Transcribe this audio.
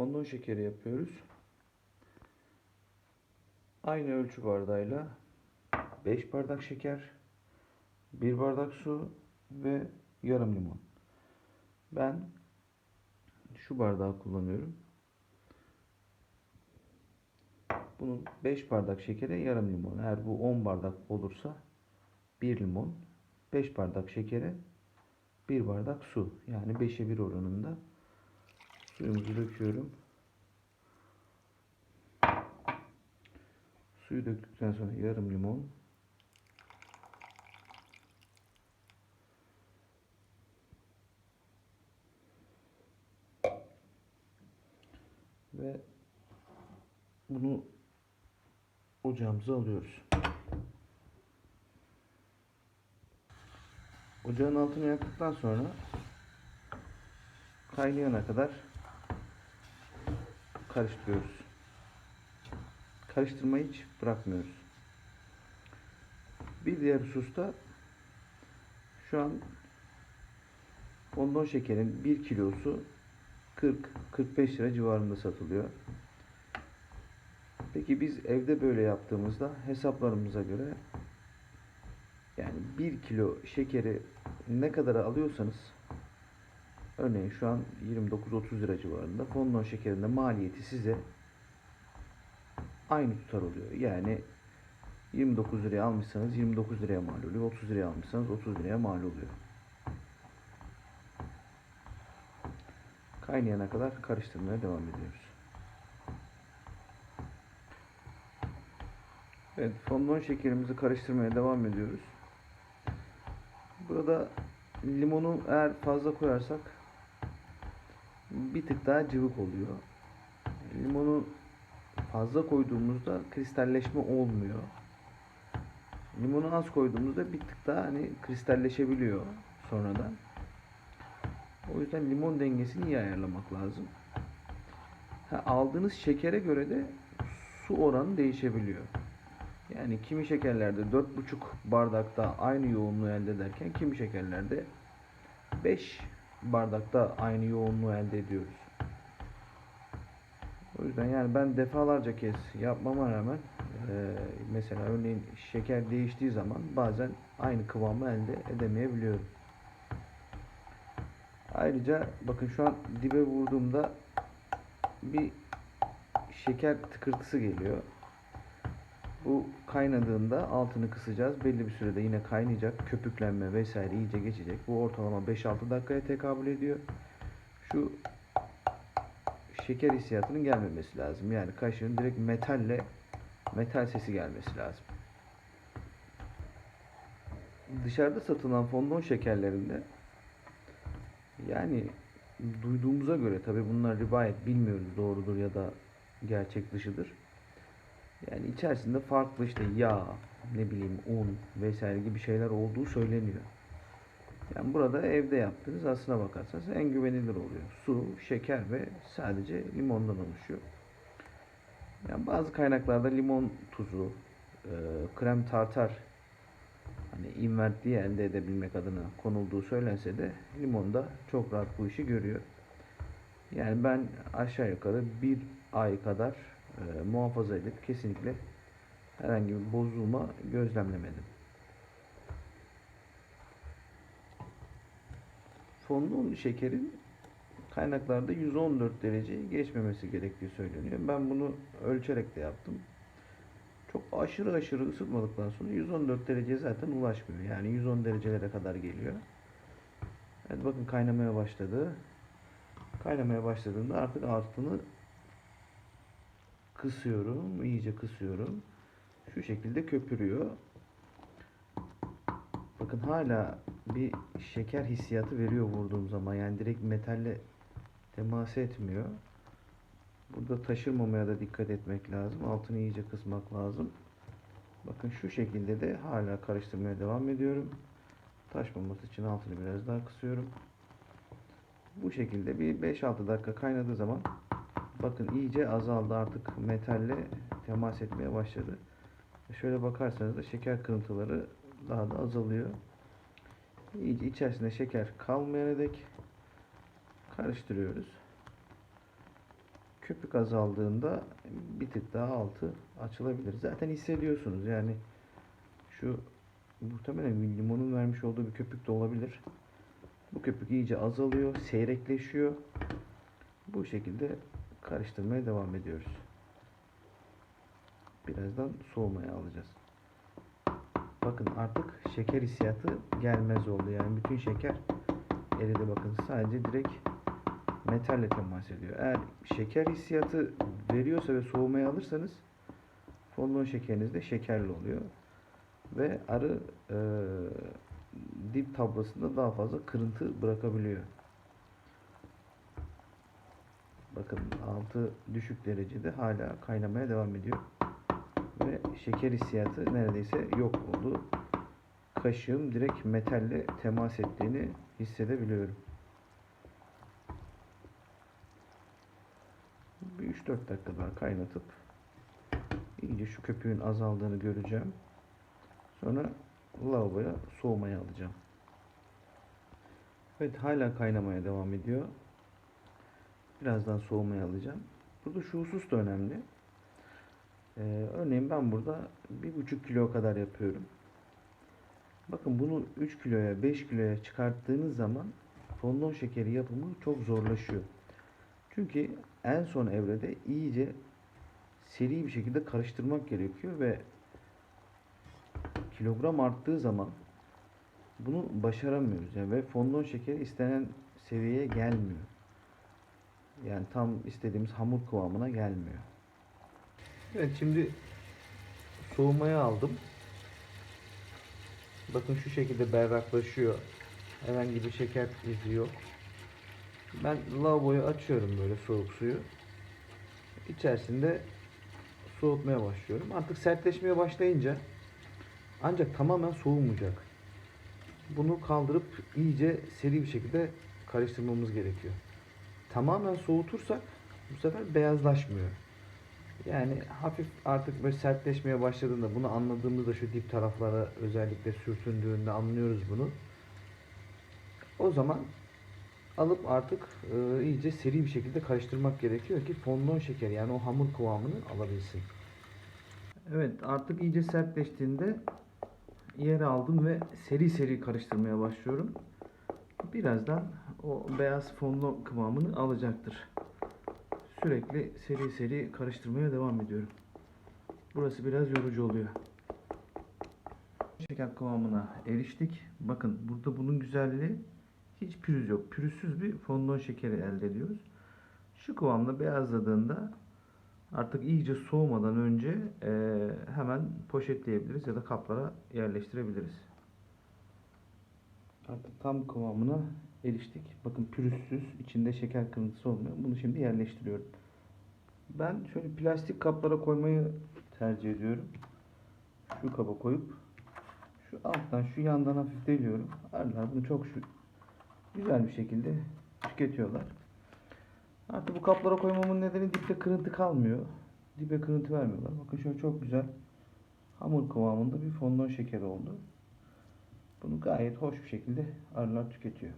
fondant şekeri yapıyoruz. Aynı ölçü bardağıyla 5 bardak şeker, 1 bardak su ve yarım limon. Ben şu bardağı kullanıyorum. Bunun 5 bardak şekere yarım limon. Eğer bu 10 bardak olursa 1 limon, 5 bardak şekere 1 bardak su. Yani 5'e 1 oranında suyumuzu döküyorum. Suyu döktükten sonra yarım limon ve bunu ocağımıza alıyoruz. Ocağın altını yaktıktan sonra kaynayana kadar karıştırıyoruz. Karıştırmayı hiç bırakmıyoruz. Bir diğer hususta şu an fondant şekerin 1 kilosu 40-45 lira civarında satılıyor. Peki biz evde böyle yaptığımızda hesaplarımıza göre yani 1 kilo şekeri ne kadar alıyorsanız örneğin şu an 29-30 lira civarında fondant şekerinde maliyeti size aynı tutar oluyor. Yani 29 liraya almışsanız 29 liraya mal oluyor. 30 liraya almışsanız 30 liraya mal oluyor. Kaynayana kadar karıştırmaya devam ediyoruz. Evet, fondant şekerimizi karıştırmaya devam ediyoruz. Burada limonu eğer fazla koyarsak bir tık daha cıvık oluyor. Limonu fazla koyduğumuzda kristalleşme olmuyor. Limonu az koyduğumuzda bir tık daha hani kristalleşebiliyor sonradan. O yüzden limon dengesini iyi ayarlamak lazım. Ha, aldığınız şekere göre de su oranı değişebiliyor. Yani kimi şekerlerde 4,5 bardakta aynı yoğunluğu elde ederken kimi şekerlerde 5 bardakta aynı yoğunluğu elde ediyoruz. O yüzden yani ben defalarca kez yapmama rağmen e, mesela örneğin şeker değiştiği zaman bazen aynı kıvamı elde edemeyebiliyorum. Ayrıca bakın şu an dibe vurduğumda bir şeker tıkırtısı geliyor. Bu kaynadığında altını kısacağız. Belli bir sürede yine kaynayacak. Köpüklenme vesaire iyice geçecek. Bu ortalama 5-6 dakikaya tekabül ediyor. Şu şeker hissiyatının gelmemesi lazım. Yani kaşığın direkt metalle metal sesi gelmesi lazım. Dışarıda satılan fondant şekerlerinde yani duyduğumuza göre tabi bunlar rivayet bilmiyoruz doğrudur ya da gerçek dışıdır. Yani içerisinde farklı işte yağ, ne bileyim un vesaire gibi şeyler olduğu söyleniyor. Yani burada evde yaptığınız aslına bakarsanız en güvenilir oluyor. Su, şeker ve sadece limondan oluşuyor. Yani bazı kaynaklarda limon tuzu, e, krem tartar hani invertliği elde edebilmek adına konulduğu söylense de limon da çok rahat bu işi görüyor. Yani ben aşağı yukarı bir ay kadar e, muhafaza edip kesinlikle herhangi bir bozulma gözlemlemedim. Fondant şekerin kaynaklarda 114 dereceyi geçmemesi gerektiği söyleniyor. Ben bunu ölçerek de yaptım. Çok aşırı aşırı ısıtmadıktan sonra 114 dereceye zaten ulaşmıyor. Yani 110 derecelere kadar geliyor. Evet bakın kaynamaya başladı. Kaynamaya başladığında artık altını kısıyorum. iyice kısıyorum. Şu şekilde köpürüyor. Bakın hala bir şeker hissiyatı veriyor vurduğum zaman. Yani direkt metalle temas etmiyor. Burada taşırmamaya da dikkat etmek lazım. Altını iyice kısmak lazım. Bakın şu şekilde de hala karıştırmaya devam ediyorum. Taşmaması için altını biraz daha kısıyorum. Bu şekilde bir 5-6 dakika kaynadığı zaman bakın iyice azaldı artık metalle temas etmeye başladı. Şöyle bakarsanız da şeker kırıntıları daha da azalıyor. İyice içerisinde şeker kalmayana dek karıştırıyoruz. köpük azaldığında bir tık daha altı açılabilir. Zaten hissediyorsunuz yani şu muhtemelen limonun vermiş olduğu bir köpük de olabilir. Bu köpük iyice azalıyor, seyrekleşiyor. Bu şekilde karıştırmaya devam ediyoruz. Birazdan soğumaya alacağız. Bakın artık şeker hissiyatı gelmez oldu. Yani bütün şeker eridi bakın. Sadece direkt metalle temas ediyor. Eğer şeker hissiyatı veriyorsa ve soğumaya alırsanız fondon şekeriniz de şekerli oluyor. Ve arı e, dip tablasında daha fazla kırıntı bırakabiliyor. Bakın altı düşük derecede hala kaynamaya devam ediyor. Ve şeker hissiyatı neredeyse yok oldu. Kaşığım direkt metalle temas ettiğini hissedebiliyorum. Bir 3-4 dakika daha kaynatıp iyice şu köpüğün azaldığını göreceğim. Sonra lavaboya soğumaya alacağım. Evet hala kaynamaya devam ediyor. Birazdan soğumaya alacağım. Burada şu husus da önemli. Ee, örneğin ben burada bir buçuk kilo kadar yapıyorum. Bakın bunu 3 kiloya 5 kiloya çıkarttığınız zaman fondon şekeri yapımı çok zorlaşıyor. Çünkü en son evrede iyice seri bir şekilde karıştırmak gerekiyor ve kilogram arttığı zaman bunu başaramıyoruz. Yani ve fondon şekeri istenen seviyeye gelmiyor. Yani tam istediğimiz hamur kıvamına gelmiyor. Evet şimdi soğumaya aldım. Bakın şu şekilde berraklaşıyor. Herhangi bir şeker izi yok. Ben lavaboyu açıyorum böyle soğuk suyu. İçerisinde soğutmaya başlıyorum. Artık sertleşmeye başlayınca ancak tamamen soğumayacak. Bunu kaldırıp iyice seri bir şekilde karıştırmamız gerekiyor. Tamamen soğutursak bu sefer beyazlaşmıyor. Yani hafif artık böyle sertleşmeye başladığında bunu anladığımızda şu dip taraflara özellikle sürtündüğünde anlıyoruz bunu. O zaman alıp artık e, iyice seri bir şekilde karıştırmak gerekiyor ki fondon şekeri yani o hamur kıvamını alabilsin. Evet artık iyice sertleştiğinde yer aldım ve seri seri karıştırmaya başlıyorum. Birazdan o beyaz fondon kıvamını alacaktır. Sürekli seri seri karıştırmaya devam ediyorum. Burası biraz yorucu oluyor. Şeker kıvamına eriştik. Bakın burada bunun güzelliği hiç pürüz yok. Pürüzsüz bir fondon şekeri elde ediyoruz. Şu kıvamda beyazladığında artık iyice soğumadan önce hemen poşetleyebiliriz ya da kaplara yerleştirebiliriz. Artık tam kıvamına eriştik. Bakın pürüzsüz, içinde şeker kırıntısı olmuyor. Bunu şimdi yerleştiriyorum. Ben şöyle plastik kaplara koymayı tercih ediyorum. Şu kaba koyup şu alttan şu yandan hafif deliyorum. Arılar bunu çok şu güzel bir şekilde tüketiyorlar. Artık bu kaplara koymamın nedeni dipte kırıntı kalmıyor. Dibe kırıntı vermiyorlar. Bakın şöyle çok güzel hamur kıvamında bir fondon şekeri oldu. Bunu gayet hoş bir şekilde arılar tüketiyor.